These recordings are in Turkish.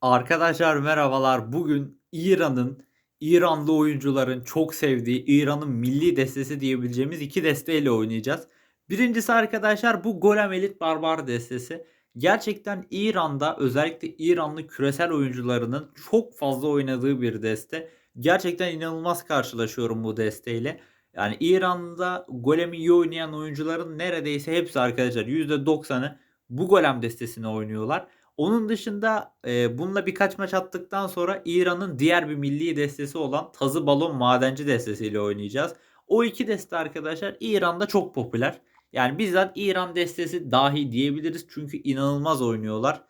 Arkadaşlar merhabalar. Bugün İran'ın, İranlı oyuncuların çok sevdiği İran'ın milli destesi diyebileceğimiz iki desteyle oynayacağız. Birincisi arkadaşlar bu Golem Elit Barbar destesi. Gerçekten İran'da özellikle İranlı küresel oyuncularının çok fazla oynadığı bir deste. Gerçekten inanılmaz karşılaşıyorum bu desteyle. Yani İran'da Golem'i iyi oynayan oyuncuların neredeyse hepsi arkadaşlar %90'ı bu Golem destesini oynuyorlar. Onun dışında e, bununla birkaç maç attıktan sonra İran'ın diğer bir milli destesi olan Tazı Balon Madenci destesiyle oynayacağız. O iki deste arkadaşlar İran'da çok popüler. Yani bizzat İran destesi dahi diyebiliriz çünkü inanılmaz oynuyorlar.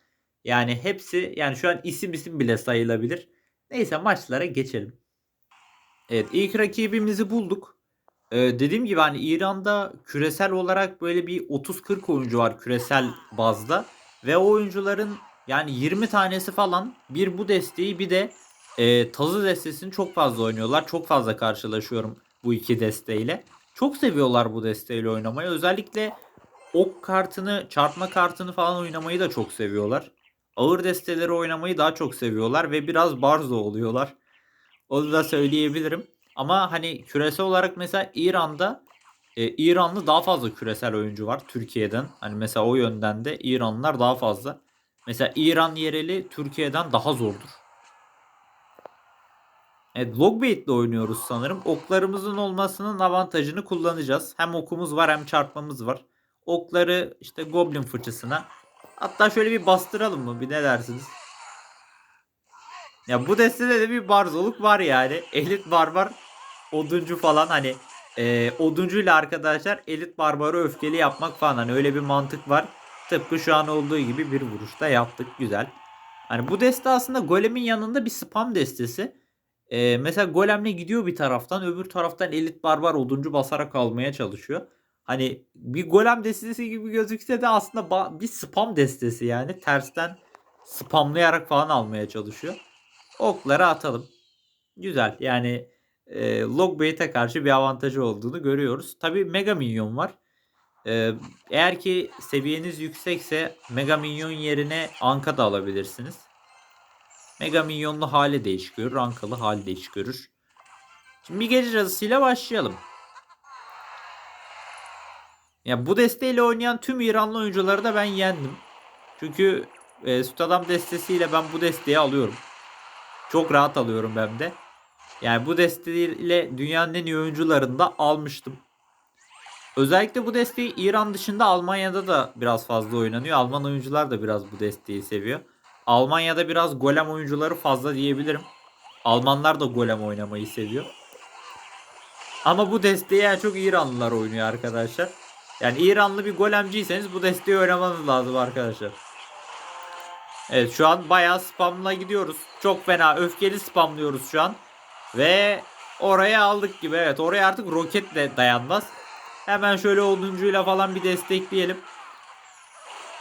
Yani hepsi yani şu an isim isim bile sayılabilir. Neyse maçlara geçelim. Evet ilk rakibimizi bulduk. Ee, dediğim gibi hani İran'da küresel olarak böyle bir 30-40 oyuncu var küresel bazda. Ve o oyuncuların yani 20 tanesi falan bir bu desteği bir de e, tazı destesini çok fazla oynuyorlar. Çok fazla karşılaşıyorum bu iki desteğiyle. Çok seviyorlar bu desteğiyle oynamayı. Özellikle ok kartını, çarpma kartını falan oynamayı da çok seviyorlar. Ağır desteleri oynamayı daha çok seviyorlar ve biraz barzo oluyorlar. Onu da söyleyebilirim. Ama hani küresel olarak mesela İran'da e, İranlı daha fazla küresel oyuncu var Türkiye'den. Hani mesela o yönden de İranlılar daha fazla. Mesela İran yereli Türkiye'den daha zordur. Evet Logbait ile oynuyoruz sanırım. Oklarımızın olmasının avantajını kullanacağız. Hem okumuz var hem çarpmamız var. Okları işte Goblin fıçısına. Hatta şöyle bir bastıralım mı? Bir ne dersiniz? Ya bu destede de bir barzoluk var yani. Elit barbar oduncu falan hani e, oduncuyla arkadaşlar elit barbarı öfkeli yapmak falan hani öyle bir mantık var. Tıpkı şu an olduğu gibi bir vuruşta yaptık güzel. Hani bu deste aslında golemin yanında bir spam destesi. E, mesela golemle gidiyor bir taraftan öbür taraftan elit barbar oduncu basarak almaya çalışıyor. Hani bir golem destesi gibi gözükse de aslında bir spam destesi yani tersten spamlayarak falan almaya çalışıyor. Okları atalım. Güzel yani e, Logbait'e karşı bir avantajı olduğunu görüyoruz. Tabi Mega Minyon var. E, eğer ki seviyeniz yüksekse Mega Minyon yerine Anka da alabilirsiniz. Mega Minyonlu hali değiş görür. Ankalı hali değiş görür. Şimdi bir gece yazısıyla başlayalım. Ya bu desteğiyle oynayan tüm İranlı oyuncuları da ben yendim. Çünkü e, Süt destesiyle ben bu desteği alıyorum. Çok rahat alıyorum ben de. Yani bu desteğiyle dünyanın en iyi oyuncularını da almıştım. Özellikle bu desteği İran dışında Almanya'da da biraz fazla oynanıyor. Alman oyuncular da biraz bu desteği seviyor. Almanya'da biraz golem oyuncuları fazla diyebilirim. Almanlar da golem oynamayı seviyor. Ama bu desteği yani çok İranlılar oynuyor arkadaşlar. Yani İranlı bir golemciyseniz bu desteği oynamanız lazım arkadaşlar. Evet şu an bayağı spamla gidiyoruz. Çok fena öfkeli spamlıyoruz şu an. Ve oraya aldık gibi. Evet oraya artık roket de dayanmaz. Hemen şöyle oduncuyla falan bir destekleyelim.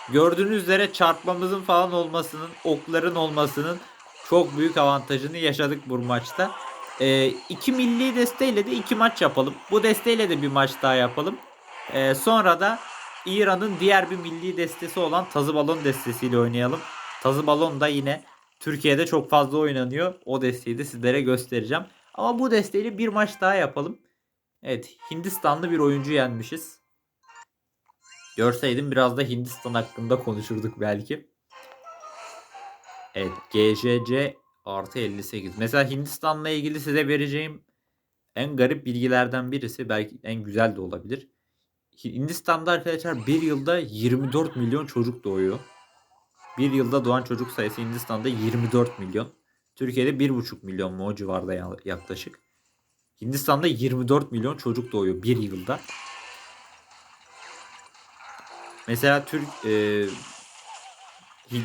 Gördüğünüz üzere çarpmamızın falan olmasının, okların olmasının çok büyük avantajını yaşadık bu maçta. E, iki milli desteğiyle de iki maç yapalım. Bu desteğiyle de bir maç daha yapalım. E, sonra da İran'ın diğer bir milli destesi olan Tazı Balon destesiyle oynayalım. Tazı Balon da yine Türkiye'de çok fazla oynanıyor. O desteği de sizlere göstereceğim. Ama bu desteğiyle bir maç daha yapalım. Evet Hindistanlı bir oyuncu yenmişiz. Görseydim biraz da Hindistan hakkında konuşurduk belki. Evet GJC artı 58. Mesela Hindistan'la ilgili size vereceğim en garip bilgilerden birisi belki en güzel de olabilir. Hindistan'da arkadaşlar bir yılda 24 milyon çocuk doğuyor. Bir yılda doğan çocuk sayısı Hindistan'da 24 milyon. Türkiye'de 1,5 milyon mu o civarda yaklaşık. Hindistan'da 24 milyon çocuk doğuyor bir yılda. Mesela Türk e,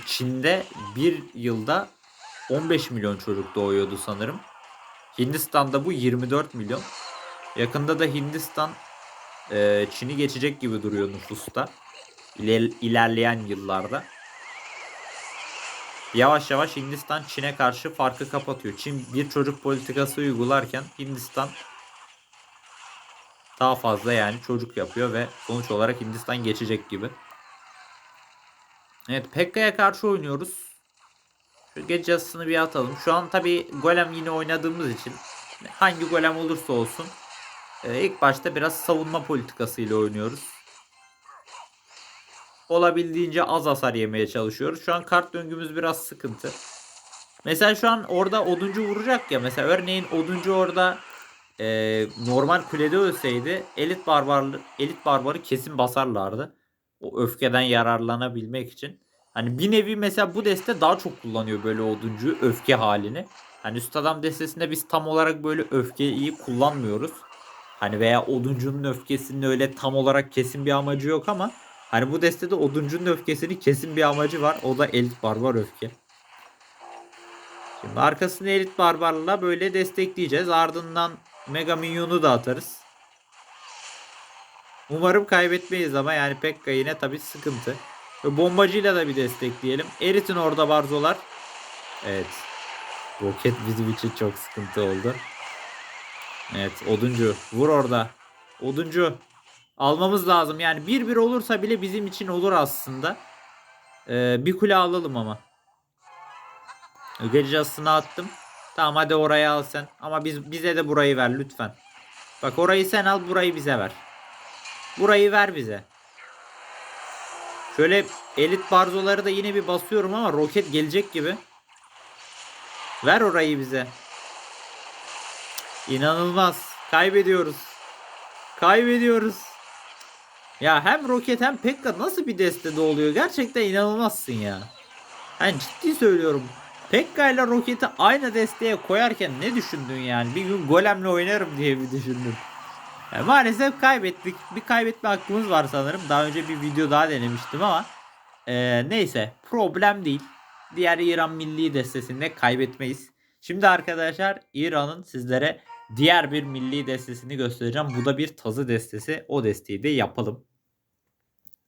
Çin'de bir yılda 15 milyon çocuk doğuyordu sanırım. Hindistan'da bu 24 milyon. Yakında da Hindistan e, Çin'i geçecek gibi duruyor nüfusta. İler, ilerleyen yıllarda. Yavaş yavaş Hindistan Çin'e karşı farkı kapatıyor. Çin bir çocuk politikası uygularken Hindistan daha fazla yani çocuk yapıyor ve sonuç olarak Hindistan geçecek gibi. Evet Pekka'ya karşı oynuyoruz. Şu gece yazısını bir atalım. Şu an tabi golem yine oynadığımız için hangi golem olursa olsun e, ilk başta biraz savunma politikasıyla oynuyoruz. Olabildiğince az hasar yemeye çalışıyoruz. Şu an kart döngümüz biraz sıkıntı. Mesela şu an orada oduncu vuracak ya. Mesela örneğin oduncu orada e, normal kulede ölseydi elit barbarlı elit barbarı kesin basarlardı. O öfkeden yararlanabilmek için. Hani bir nevi mesela bu deste daha çok kullanıyor böyle oduncuyu öfke halini. Hani üst adam destesinde biz tam olarak böyle öfkeyi kullanmıyoruz. Hani veya oduncunun öfkesinin öyle tam olarak kesin bir amacı yok ama hani bu destede oduncunun öfkesinin kesin bir amacı var. O da elit barbar öfke. Şimdi arkasını elit barbarla böyle destekleyeceğiz. Ardından mega minyonu da atarız. Umarım kaybetmeyiz ama yani Pekka yine tabi sıkıntı. Ve bombacıyla da bir destekleyelim. Eritin orada barzolar. Evet. Roket bizim için çok sıkıntı oldu. Evet oduncu vur orada. Oduncu almamız lazım. Yani 1-1 olursa bile bizim için olur aslında. Ee, bir kule alalım ama. Gecasını attım. Tamam hadi oraya al sen. Ama biz bize de burayı ver lütfen. Bak orayı sen al burayı bize ver. Burayı ver bize. Şöyle elit barzoları da yine bir basıyorum ama roket gelecek gibi. Ver orayı bize. İnanılmaz. Kaybediyoruz. Kaybediyoruz. Ya hem roket hem Pekka nasıl bir destede oluyor? Gerçekten inanılmazsın ya. Ben ciddi söylüyorum. Pekka ile roketi aynı desteğe koyarken ne düşündün yani? Bir gün golemle oynarım diye bir düşündün. Yani maalesef kaybettik. Bir kaybetme hakkımız var sanırım. Daha önce bir video daha denemiştim ama ee, neyse problem değil. Diğer İran milli destesinde kaybetmeyiz. Şimdi arkadaşlar İran'ın sizlere diğer bir milli destesini göstereceğim. Bu da bir tazı destesi. O desteği de yapalım.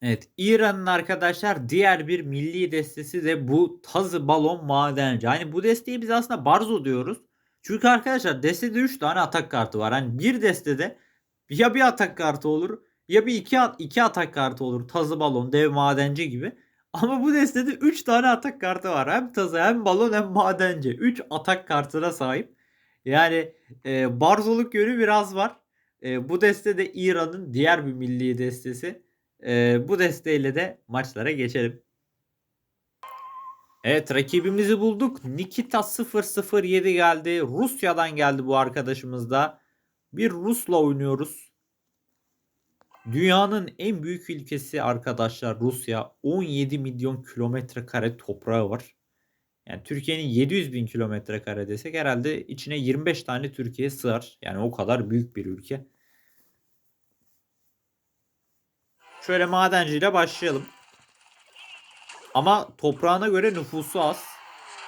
Evet İran'ın arkadaşlar diğer bir milli destesi de bu tazı balon madenci. Hani bu desteği biz aslında barzo diyoruz. Çünkü arkadaşlar destede 3 tane atak kartı var. Hani bir destede ya bir atak kartı olur ya bir iki, iki atak kartı olur. Tazı balon, dev madenci gibi. Ama bu destede 3 tane atak kartı var. Hem tazı hem balon hem madenci. 3 atak kartına sahip. Yani e, barzoluk yönü biraz var. E, bu destede İran'ın diğer bir milli destesi. E, bu desteğiyle de maçlara geçelim. Evet rakibimizi bulduk. Nikita 007 geldi. Rusya'dan geldi bu arkadaşımız da. Bir Rus'la oynuyoruz. Dünyanın en büyük ülkesi arkadaşlar Rusya. 17 milyon kilometre kare toprağı var. Yani Türkiye'nin 700 bin kilometre kare desek herhalde içine 25 tane Türkiye sığar. Yani o kadar büyük bir ülke. Şöyle madenciyle başlayalım. Ama toprağına göre nüfusu az.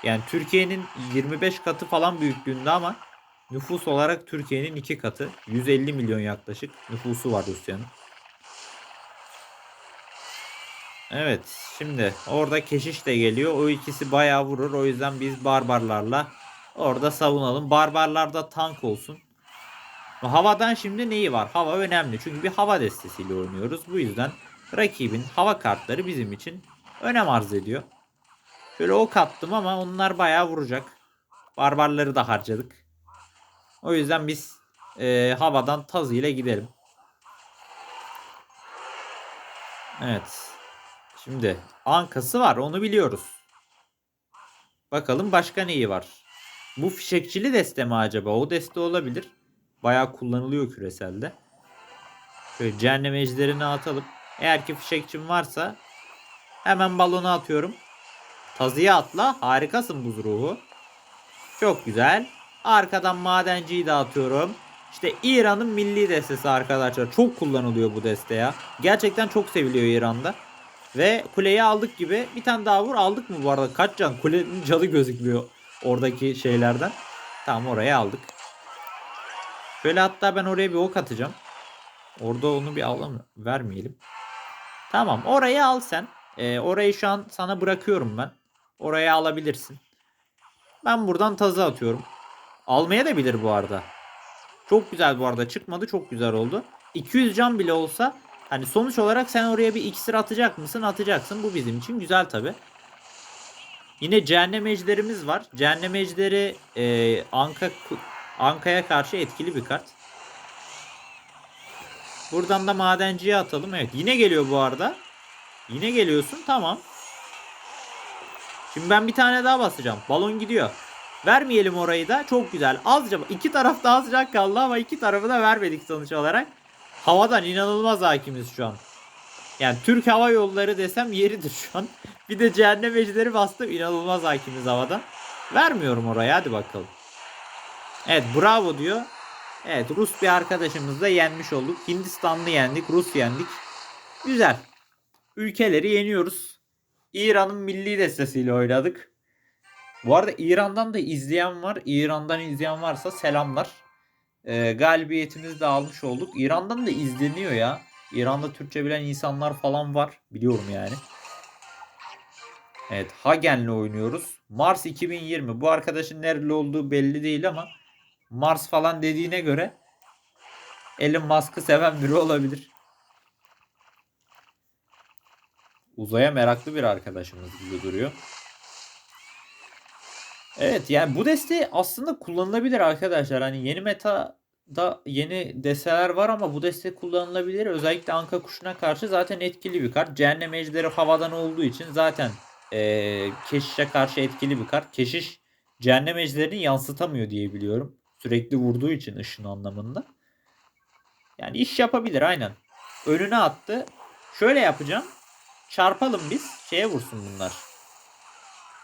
Yani Türkiye'nin 25 katı falan büyüklüğünde ama nüfus olarak Türkiye'nin 2 katı. 150 milyon yaklaşık nüfusu var Rusya'nın. Evet şimdi orada keşiş de geliyor. O ikisi bayağı vurur. O yüzden biz barbarlarla orada savunalım. Barbarlarda tank olsun. Havadan şimdi neyi var? Hava önemli. Çünkü bir hava destesiyle oynuyoruz. Bu yüzden rakibin hava kartları bizim için önem arz ediyor. Şöyle ok attım ama onlar bayağı vuracak. Barbarları da harcadık. O yüzden biz e, havadan tazı ile gidelim. Evet. Şimdi ankası var onu biliyoruz. Bakalım başka neyi var? Bu fişekçili deste mi acaba? O deste olabilir. Bayağı kullanılıyor küreselde. Şöyle cehennem ejderini atalım. Eğer ki fişekçim varsa hemen balonu atıyorum. Tazıya atla. Harikasın buz ruhu. Çok güzel. Arkadan madenciyi de atıyorum. İşte İran'ın milli destesi arkadaşlar. Çok kullanılıyor bu deste ya. Gerçekten çok seviliyor İran'da. Ve kuleyi aldık gibi. Bir tane daha vur. Aldık mı bu arada? Kaç can? Kulenin canı gözükmüyor oradaki şeylerden. Tamam oraya aldık. Şöyle hatta ben oraya bir ok atacağım. Orada onu bir alalım. Vermeyelim. Tamam orayı al sen. Ee, orayı şu an sana bırakıyorum ben. Oraya alabilirsin. Ben buradan tazı atıyorum. Almaya da bilir bu arada. Çok güzel bu arada. Çıkmadı çok güzel oldu. 200 can bile olsa hani sonuç olarak sen oraya bir iksir atacak mısın? Atacaksın. Bu bizim için güzel tabi. Yine cehennem ejderimiz var. Cehennem ejderi e, Anka Anka'ya karşı etkili bir kart. Buradan da madenciye atalım. Evet yine geliyor bu arada. Yine geliyorsun tamam. Şimdi ben bir tane daha basacağım. Balon gidiyor. Vermeyelim orayı da. Çok güzel. Azca iki taraf daha sıcak kaldı ama iki tarafı da vermedik sonuç olarak. Havadan inanılmaz hakimiz şu an. Yani Türk Hava Yolları desem yeridir şu an. Bir de cehennem ejderi bastım. İnanılmaz hakimiz havadan. Vermiyorum oraya hadi bakalım. Evet bravo diyor. Evet Rus bir arkadaşımızla yenmiş olduk. Hindistanlı yendik. Rus yendik. Güzel. Ülkeleri yeniyoruz. İran'ın milli destesiyle oynadık. Bu arada İran'dan da izleyen var. İran'dan izleyen varsa selamlar. Ee, galibiyetimizi de almış olduk. İran'dan da izleniyor ya. İran'da Türkçe bilen insanlar falan var. Biliyorum yani. Evet Hagen'le oynuyoruz. Mars 2020. Bu arkadaşın nereli olduğu belli değil ama Mars falan dediğine göre Elon Musk'ı seven biri olabilir. Uzaya meraklı bir arkadaşımız gibi duruyor. Evet yani bu deste aslında kullanılabilir arkadaşlar. Hani yeni meta da yeni deseler var ama bu deste kullanılabilir. Özellikle Anka kuşuna karşı zaten etkili bir kart. Cehennem ejderi havadan olduğu için zaten ee, keşişe karşı etkili bir kart. Keşiş cehennem ejderini yansıtamıyor diye biliyorum. Sürekli vurduğu için ışın anlamında. Yani iş yapabilir aynen. Önüne attı. Şöyle yapacağım. Çarpalım biz. Şeye vursun bunlar.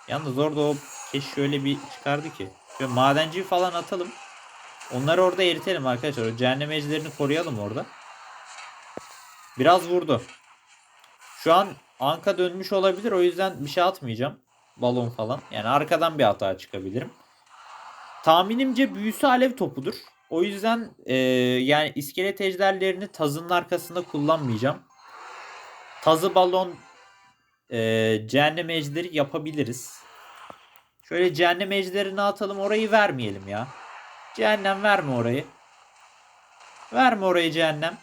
Yalnız orada o keş şöyle bir çıkardı ki. Şöyle madenci falan atalım. Onları orada eritelim arkadaşlar. O cehennem ejderini koruyalım orada. Biraz vurdu. Şu an Anka dönmüş olabilir. O yüzden bir şey atmayacağım. Balon falan. Yani arkadan bir hata çıkabilirim. Tahminimce büyüsü alev topudur. O yüzden e, yani iskelet ejderlerini tazının arkasında kullanmayacağım. Tazı balon e, cehennem ejderi yapabiliriz. Şöyle cehennem ejderini atalım. Orayı vermeyelim ya. Cehennem verme orayı. Verme orayı cehennem.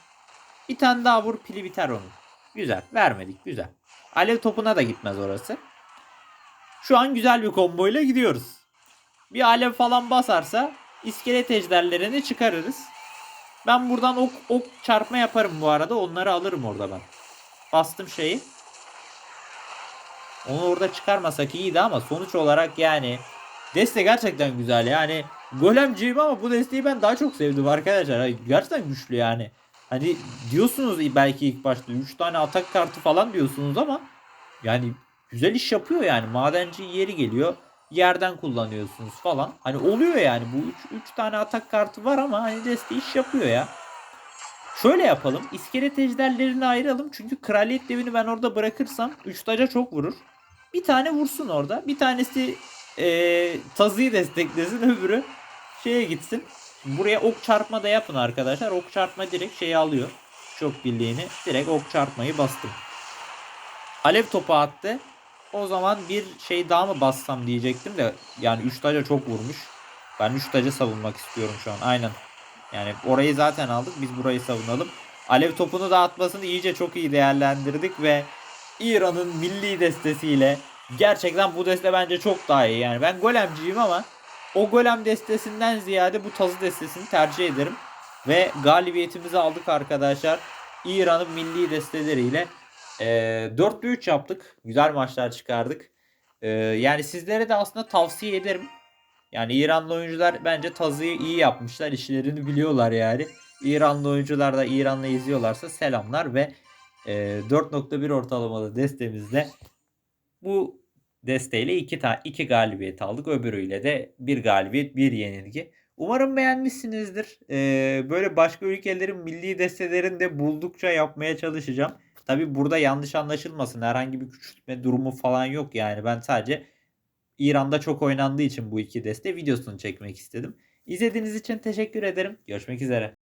Bir tane daha vur pili biter onun. Güzel. Vermedik. Güzel. Alev topuna da gitmez orası. Şu an güzel bir komboyla gidiyoruz. Bir alev falan basarsa iskelet ejderlerini çıkarırız. Ben buradan ok, ok çarpma yaparım bu arada. Onları alırım orada ben. Bastım şeyi. Onu orada çıkarmasak iyiydi ama sonuç olarak yani deste gerçekten güzel yani. Golemciyim ama bu desteği ben daha çok sevdim arkadaşlar. Gerçekten güçlü yani. Hani diyorsunuz belki ilk başta 3 tane atak kartı falan diyorsunuz ama yani güzel iş yapıyor yani. Madenci yeri geliyor. Yerden kullanıyorsunuz falan. Hani oluyor yani bu 3 3 tane atak kartı var ama hani deste iş yapıyor ya. Şöyle yapalım. İskelet ejderlerini ayıralım. Çünkü kraliyet devini ben orada bırakırsam 3 taca çok vurur. Bir tane vursun orada. Bir tanesi ee, tazıyı desteklesin. Öbürü şeye gitsin. Buraya ok çarpma da yapın arkadaşlar. Ok çarpma direkt şeyi alıyor. Şok birliğini. Direkt ok çarpmayı bastım. Alev topu attı. O zaman bir şey daha mı bassam diyecektim de yani 3 taca çok vurmuş. Ben 3 taca savunmak istiyorum şu an. Aynen. Yani orayı zaten aldık. Biz burayı savunalım. Alev topunu da atmasını iyice çok iyi değerlendirdik ve İran'ın milli destesiyle gerçekten bu deste bence çok daha iyi. Yani ben golemciyim ama o golem destesinden ziyade bu tazı destesini tercih ederim. Ve galibiyetimizi aldık arkadaşlar. İran'ın milli desteleriyle e, 4'lü 3 yaptık. Güzel maçlar çıkardık. E, yani sizlere de aslında tavsiye ederim. Yani İranlı oyuncular bence tazıyı iyi yapmışlar. İşlerini biliyorlar yani. İranlı oyuncular da İranlı izliyorlarsa selamlar ve e, 4.1 ortalamalı destemizle bu desteğiyle 2 ta 2 galibiyet aldık. Öbürüyle de bir galibiyet, bir yenilgi. Umarım beğenmişsinizdir. Ee, böyle başka ülkelerin milli destelerini de buldukça yapmaya çalışacağım. Tabi burada yanlış anlaşılmasın. Herhangi bir küçültme durumu falan yok yani. Ben sadece İran'da çok oynandığı için bu iki deste videosunu çekmek istedim. İzlediğiniz için teşekkür ederim. Görüşmek üzere.